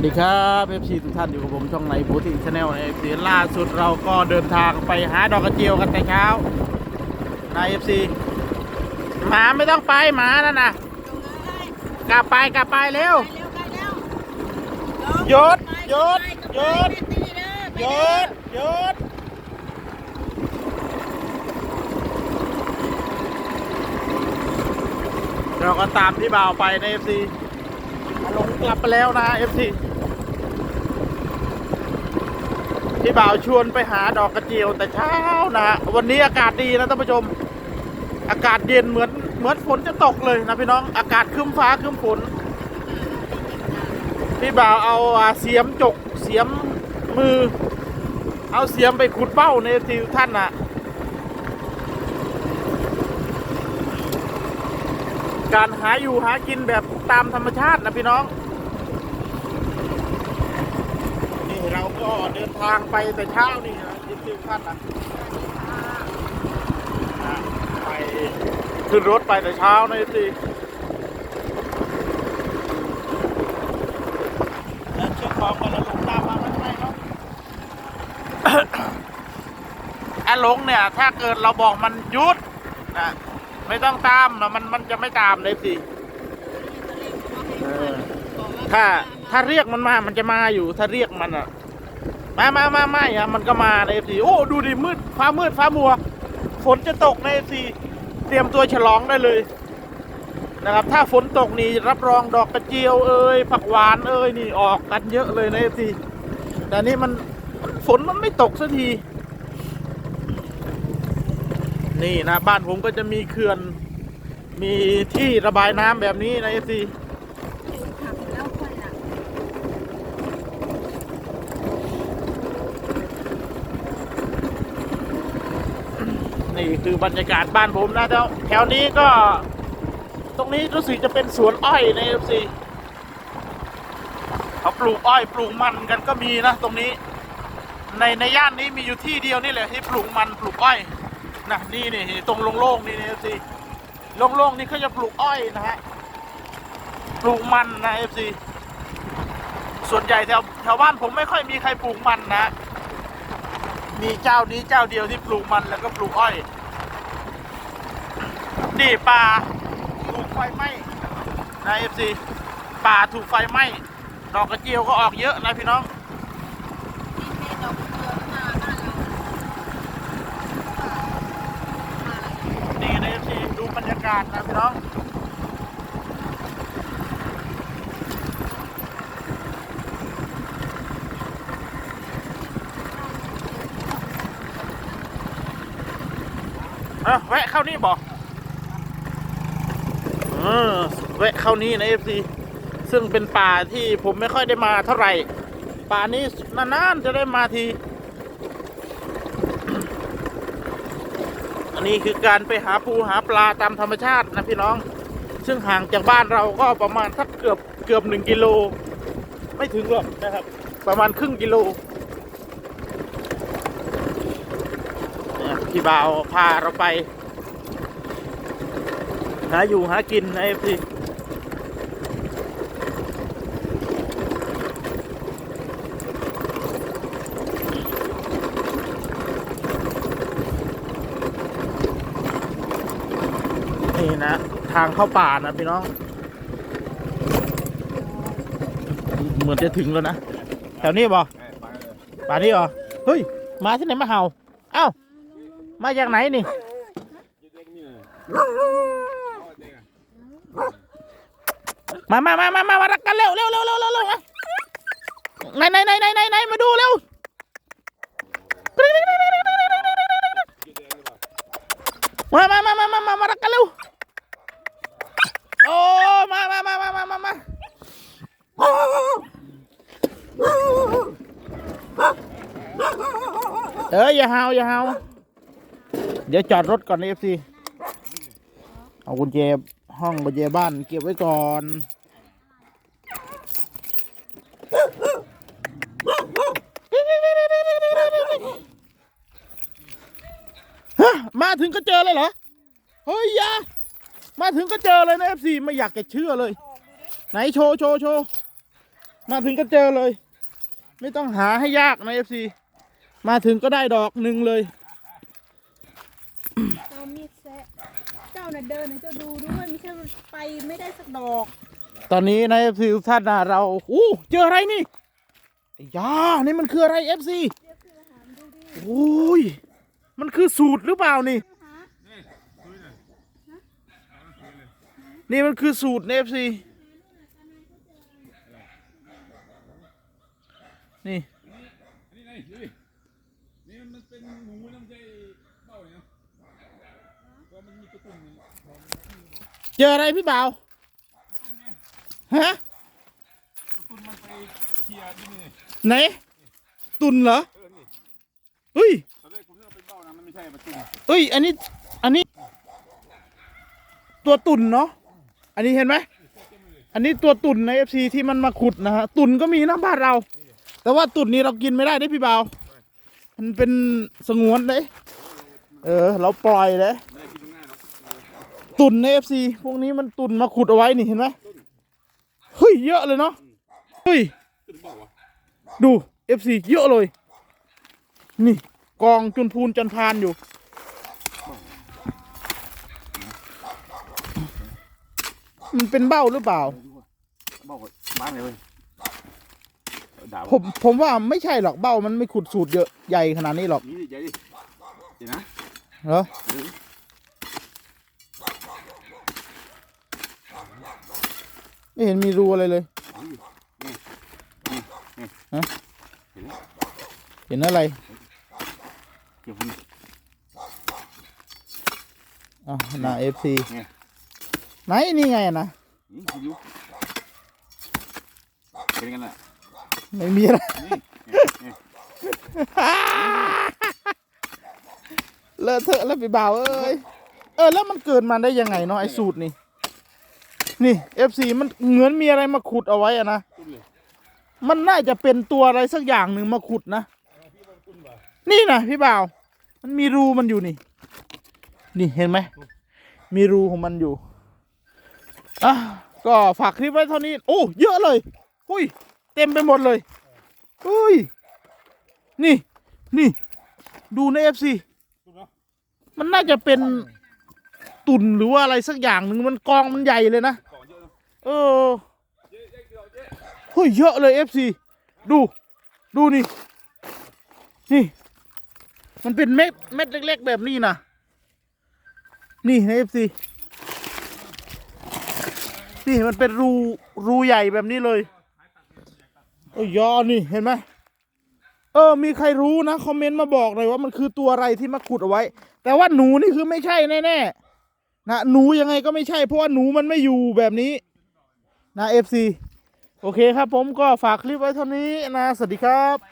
วัสดีครับเอฟซีทุกท่านอยู่กับผมช่องในบูติชาแนลเอฟซีล่าสุดเราก็เดินทางไปหาดอกกระเจียวกันแต่เช้านายเอฟซีหมาไม่ต้องไปหมานั่นนะกลับไปกลับไปเร็วหยุดหยุดหยุดหยุดหยุดเราก็ตามที่บ่าวไปในเอฟซี ลงกลับไปแล้วนะเอฟซีที่บ่าวชวนไปหาดอกกระเจียวแต่เช้านะ วันนี้อากาศดีนะท่านผู้ชม อากาศเย็นเหมือนเหมือนฝนจะตกเลยนะพี่น้องอากาศครึ้มฟ้าครึ้มฝนพี่บ่าวเอาเสียมจกเสียมมือ เอาเสียมไปขุดเป้าในทีท่านน่ะ การหาอยู่หากินแบบตามธรรมชาตินะพี่น้อง นี่เราก็เดินทางไปแต่เช้านี่นะทีทีท่านนะไปขึ้นรถไปแต่เช้าในทีแล้วเช็คของกันแล้วลงตามมาไม่ไหมเนาะอาหลงเนี่ย ถ้าเกิดเราบอกมันยุดนะ ไม่ต้องตามนะมันมันจะไม่ตามเลยสิถ้าถ้าเรียกมันมา มันจะมาอยู่ ถ้าเรียกมันอะ มามามาไม่อะมันก็มาในสิโอ้ดูดิมืดฟ้ามืดฟ้ามัว ฝนจะตกในสิเตรียมตัวฉลองได้เลยนะครับ ถ้าฝนตกนี่รับรองดอกกระเจียวเอ้ยผักหวานเอ้ยนี่ออกกันเยอะเลยในสิแต่นี่มันฝนมันไม่ตกสักที นี่นะบ้านผมก็จะมีเขื่อน มีที่ระบายน้ำแบบนี้นะเอฟซีนี่คือบรรยากาศบ้านผมนะแถวแถวนี้ก็ ตรงนี้รู้สึกจะเป็นสวนอ้อยในเอฟซีเขาปลูกอ้อยปลูกมันกันก็มีนะตรงนี้ ในในย่านนี้มีอยู่ที่เดียวนี่แหละที่ปลูกมันปลูกอ้อย นะนี่นี่ตรงโล่งๆนี่นี่สิโล่งๆนี่เขาจะปลูกอ้อยนะฮะปลูกมันนะเอฟซีส่วนใหญ่แถวแถวบ้านผมไม่ค่อยมีใครปลูกมันนะมีเจ้านี้เจ้าเดียวที่ปลูกมันแล้วก็ปลูกอ้อย นี่ป่าถูกไฟไหม้นะเอฟซีป่าถูกไฟไหม้ดอกกระเจียวก็ออกเยอะนะพี่น้อง นี่ในทีดูบรรยา กาศนะพี่น้องเออแวะเข้านี่บอกเออแวะเข้านี่ในเอฟซีซึ่งเป็นป่าที่ผมไม่ค่อยได้มาเท่าไหร่ ป่านี้นานๆจะได้มาที อันนี้คือการไปหาปูหาปลาตามธรรมชาตินะพี่น้อง ซึ่งห่างจากบ้านเราก็ประมาณสักเกือบเกือบหนึ่งกิโล ไม่ถึงหรอกนะครับ ประมาณครึ่งกิโลพี่บ่าวพาเราไป หาอยู่หากินนที่ นี่นะ ทางเข้าป่านะพี่น้อง เหมือนจะถึงแล้วนะ แถวนี้บอป่านี้เหรอ เฮ้ย มาที่ไหนมาเห่า เอ้า มาจากไหนนี่ มามามามามามารักกันเร็วเร็วเร็วเร็วเร็วไหนไหนไหนไหนไหนไหนมาดูเร็วมามามามามามามารักกันเร็ว โอ้ มามามามามามามา เอ้ยอย่าเห่าอย่าเห่าเดี๋ยวจอดรถก่อนเอฟซีเอากุญแจห้องกุญแจบ้านเก็บไว้ก่อนฮะมาถึงก็เจอเลยเหรอ เฮ้ยยามาถึงก็เจอเลยนะเอฟซีไม่อยากจะเชื่อเลย ไหนโชว์โชว์โชว์มาถึงก็เจอเลย ไม่ต้องหาให้ยากนะเอฟซี มาถึงก็ได้ดอกหนึ่งเลย เจ้ามีดแซะเจ้าน่ะเดินนะเจ้าดูด้วยไม่ใช่ไปไม่ได้สักดอกตอนนี้ในเอฟซีทุกท่านนะเราอู้เจออะไรนี่ไอ้ยานี่มันคืออะไรเอฟซีเรียกคืออาหารดูดิโอ้ยมันคือสูตรหรือเปล่านี่ หานี่มันคือสูตรในเอฟซีนี่ นี่ไงดูดินี่มันเป็นหมูน้ำใจเบ้าเนี่ยนะก็มันมีกระตุ้นนี่ เจออะไรพี่บ่าวฮะตุนมันไปเคลียร์ที่นี่ไหนตุนเหรอเออนี่เฮ้ยตอนแรกผมนึกว่าเป็นเบ้านะมันไม่ใช่กระตุ้นเอ้ย อันนี้อันนี้ ตัวตุ่นเนาะอันนี้เห็นไหมอันนี้ตัวตุ่นในเอฟซีที่มันมาขุดนะฮะตุ่นก็มีนะบ้านเรา แต่ว่าตุ่นนี้เรากินไม่ได้ได้พี่บ่าวมันเป็นสงวนเลยเออ เราปล่อยเลย ตุ่นในเอฟซีพวกนี้มันตุ่นมาขุดเอาไว้นี่เห็นไหมเฮ้ยเยอะเลยเนาะเฮ้ยขึ้นเบ้าวะดูเอฟซีเยอะเลย นี่กองจุนพูนจันพานอยู่ มันเป็นเบ้าหรือเปล่าเบ้าบ้านเลยเว้ยด่าผมผมว่าไม่ใช่หรอกเบ้ามันไม่ขุดสูตรเยอะใหญ่ขนาดนี้หรอกนี่ดิใหญ่ดิเดี๋ยวนะเหรอ เดี๋ยว ไม่เห็นมีรูอะไรเลยฮะเห็นอะไรเดี๋ยวผมอะนาเอฟซีเนี่ยไหนนี่ไงนะนี่คุณดูเป็นกันแหละไม่มีอะไรนี่เนี่ยเนี่ยเลอะเทอะแล้วไปบ่าวเอ้ยเออแล้วมันเกิดมาได้ยังไงเนาะไอ้สูตรนี่ นี่เอฟซีมันเหมือนมีอะไรมาขุดเอาไว้อะนะตุ้นเลยมันน่าจะเป็นตัวอะไรสักอย่างหนึ่งมาขุดนะนี่นะพี่บ่าว มันมีรูมันอยู่นี่ นี่เห็นไหมมีรูของมันอยู่อะก็ฝากคลิปไว้เท่านี้ โอ้เยอะเลยอุ้ย เต็มไปหมดเลยอุ้ย นี่ นี่ ดูในเอฟซีตุ้นเนาะมันน่าจะเป็นตุ่นหรือว่าอะไรสักอย่างหนึ่งมันกองมันใหญ่เลยนะก่อน เออเจ๊เจ๊เดี๋ยเจ๊เฮ้ยเยอะเลยเอฟซีดูดูนี่ นี่ มันเป็นเม็ดเม็ดเล็ก ๆ แบบนี้นะนี่ในเอฟซีนี่มันเป็นรูรูใหญ่แบบนี้เลยโอ้ยยอนี่เห็นไหมเออ มีใครรู้นะ คอมเมนต์มาบอกหน่อยว่ามันคือตัวอะไรที่มาขุดเอาไว้ แต่ว่าหนูนี่คือไม่ใช่แน่ๆนะหนูยังไงก็ไม่ใช่เพราะว่าหนูมันไม่อยู่แบบนี้ นะเอฟซีโอเคครับผมก็ฝากคลิปไว้เท่านี้นะ สวัสดีครับ